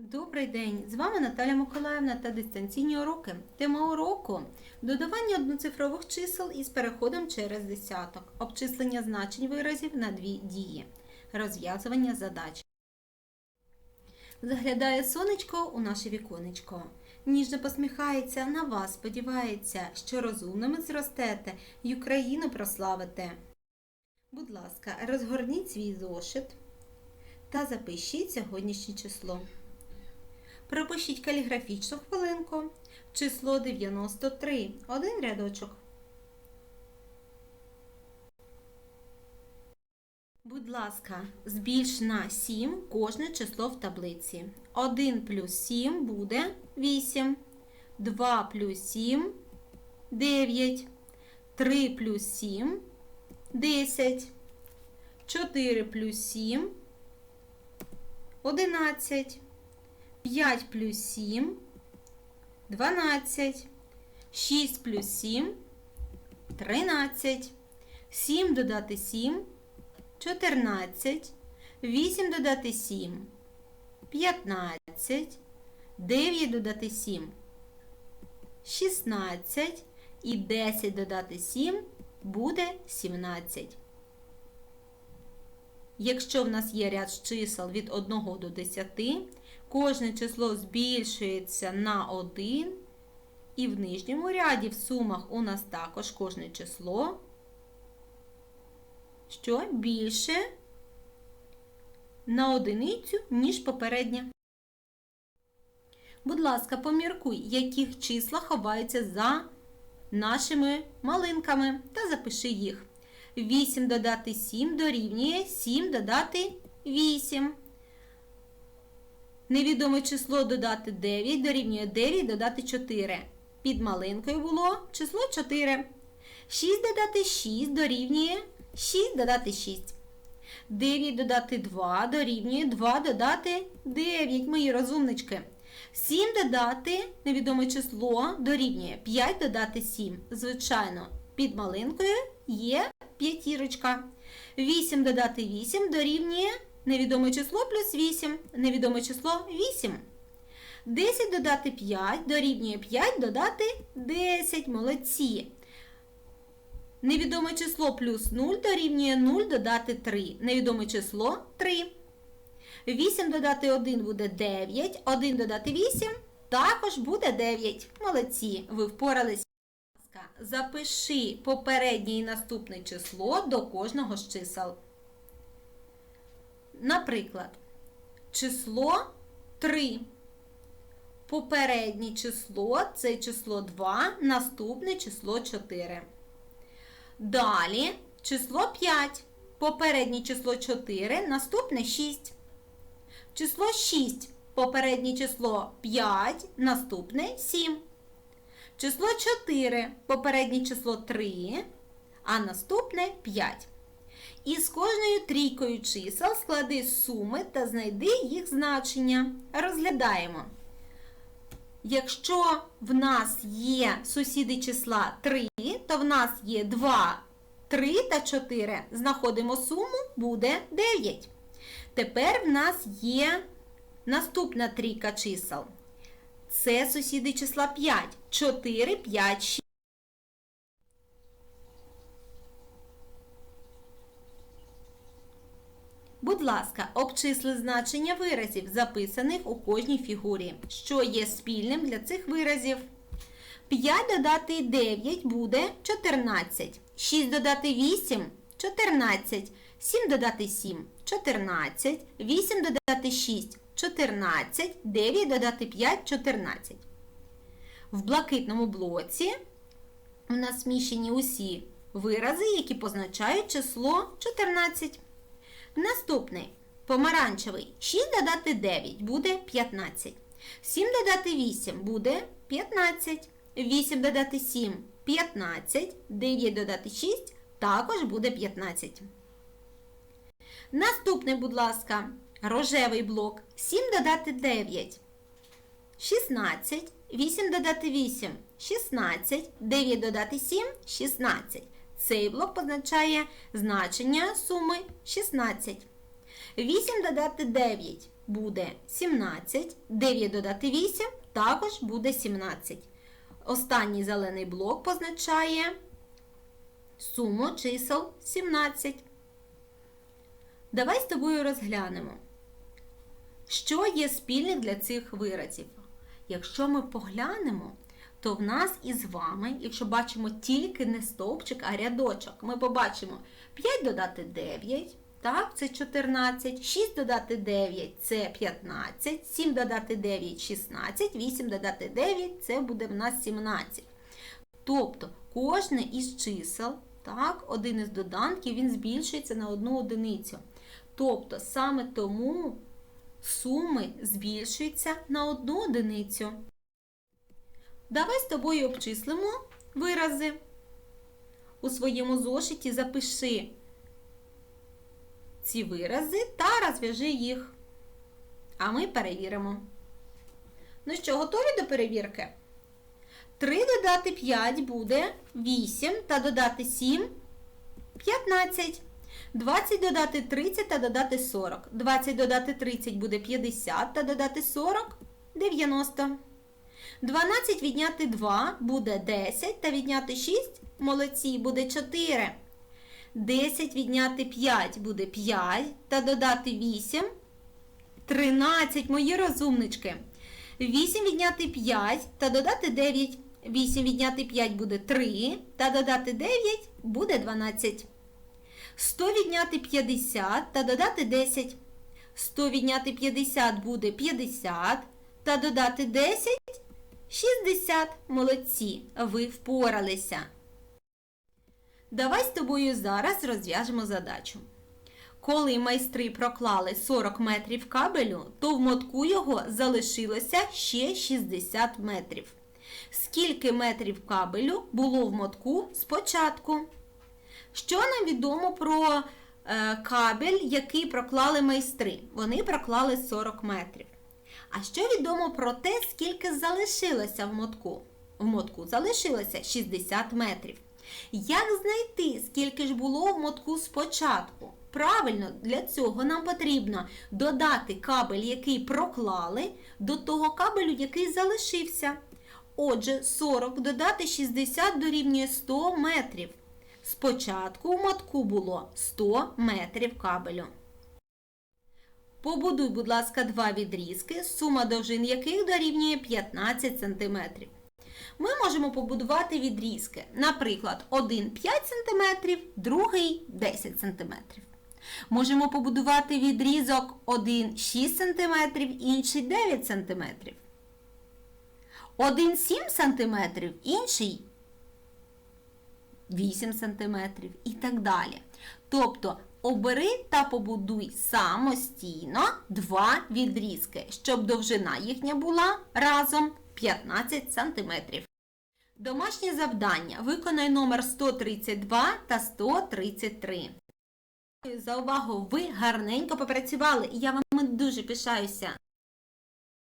Добрий день! З вами Наталя Миколаївна та дистанційні уроки. Тема уроку додавання одноцифрових чисел із переходом через десяток, обчислення значень виразів на дві дії, розв'язування задач. Заглядає сонечко у наше віконечко. Ніжно посміхається на вас, сподівається, що розумними зростете й Україну прославите. Будь ласка, розгорніть свій зошит та запишіть сьогоднішнє число. Пропишіть каліграфічну хвилинку. Число 93. Один рядочок. Будь ласка, збільш на 7 кожне число в таблиці. 1 плюс 7 буде 8. 2 плюс 7 9. 3 плюс 7 10. 4 плюс 7 11. 5 плюс 7 12. 6 плюс 7 13. 7 додати 7 14. 8 додати 7 15. 9 додати 7 16. І 10 додати 7 буде 17. Якщо в нас є ряд чисел від 1 до 10, кожне число збільшується на 1, і в нижньому ряді в сумах у нас також кожне число, що більше на одиницю, ніж попереднє. Будь ласка, поміркуй, яких числа ховаються за нашими малинками та запиши їх. 8 додати 7 дорівнює 7 додати 8. Невідоме число додати 9 дорівнює 9 додати 4. Під малинкою було число 4. 6 додати 6 дорівнює 6 додати 6. 9 додати 2 дорівнює 2 додати 9, мої розумнички. 7 додати невідоме число дорівнює 5 додати 7. Звичайно, під малинкою є п'ятірочка. 8 додати 8 дорівнює невідоме число плюс 8. Невідоме число 8. 10 додати 5 дорівнює 5 додати 10. Молодці. Невідоме число плюс 0 дорівнює 0 додати 3. Невідоме число 3. 8 додати 1 буде 9. 1 додати 8 також буде 9. Молодці. Ви впоралися. Запиши попереднє і наступне число до кожного з чисел. Наприклад, число 3. Попереднє число це число 2, наступне число 4. Далі число 5. Попереднє число 4, наступне 6. Число 6. Попереднє число 5, наступне 7. Число 4, попереднє число 3, а наступне 5. І з кожною трійкою чисел склади суми та знайди їх значення. Розглядаємо. Якщо в нас є сусіди числа 3, то в нас є 2, 3 та 4. Знаходимо суму, буде 9. Тепер в нас є наступна трійка чисел. Це сусіди числа 5. 4, 5, Будь ласка, обчисли значення виразів, записаних у кожній фігурі. Що є спільним для цих виразів? 5 додати 9 буде 14. 6 додати 8 14. 7 додати 7 14. 8 додати 6 14. 9 додати 5 14. В блакитному блоці у нас зміщені усі вирази, які позначають число 14. Наступний помаранчевий 6 додати 9 буде 15. 7 додати 8 буде 15. 8 додати 7 15. 9 додати 6 також буде 15. Наступний, будь ласка, рожевий блок 7 додати 9. 16. 8 додати 8 16. 9 додати 7 16. Цей блок позначає значення суми 16. 8 додати 9 буде 17. 9 додати 8 також буде 17. Останній зелений блок позначає суму чисел 17. Давай з тобою розглянемо, що є спільним для цих виразів. Якщо ми поглянемо, то в нас із вами, якщо бачимо тільки не стовпчик, а рядочок, ми побачимо 5 додати 9, так, це 14, 6 додати 9 це 15, 7 додати 9 16, 8 додати 9 це буде в нас 17. Тобто кожне із чисел, так, один із доданків, він збільшується на одну одиницю. Тобто саме тому суми збільшуються на одну одиницю. Давай з тобою обчислимо вирази. У своєму зошиті запиши ці вирази та розв'яжи їх. А ми перевіримо. Ну що, готові до перевірки? 3 додати 5 буде 8 та додати 7 15. 20 додати 30 та додати 40. 20 додати 30 буде 50 та додати 40 90. 12 відняти 2 буде 10 та відняти 6 молодці буде 4. 10 відняти 5 буде 5 та додати 8 13, мої розумнички. 8 відняти 5 та додати 9. 8 відняти 5 буде 3 та додати 9 буде 12. 100 відняти 50 та додати 10. 100 відняти 50 буде 50 та додати 10 60. Молодці, ви впоралися. Давай з тобою зараз розв'яжемо задачу. Коли майстри проклали 40 метрів кабелю, то в мотку його залишилося ще 60 метрів. Скільки метрів кабелю було в мотку спочатку? Що нам відомо про е, кабель, який проклали майстри? Вони проклали 40 метрів. А що відомо про те, скільки залишилося в мотку? В мотку залишилося 60 метрів. Як знайти, скільки ж було в мотку спочатку? Правильно, для цього нам потрібно додати кабель, який проклали, до того кабелю, який залишився. Отже, 40 додати 60 дорівнює 100 метрів. Спочатку у мотку було 100 метрів кабелю. Побудуй, будь ласка, два відрізки, сума довжин яких дорівнює 15 см. Ми можемо побудувати відрізки. Наприклад, один 5 см, другий 10 см. Можемо побудувати відрізок один 6 см, інший 9 см. Один 7 см, інший 8 см і так далі. Тобто обери та побудуй самостійно два відрізки, щоб довжина їхня була разом 15 см. Домашнє завдання. Виконай номер 132 та 133. За увагу! Ви гарненько попрацювали і я вам дуже пишаюся.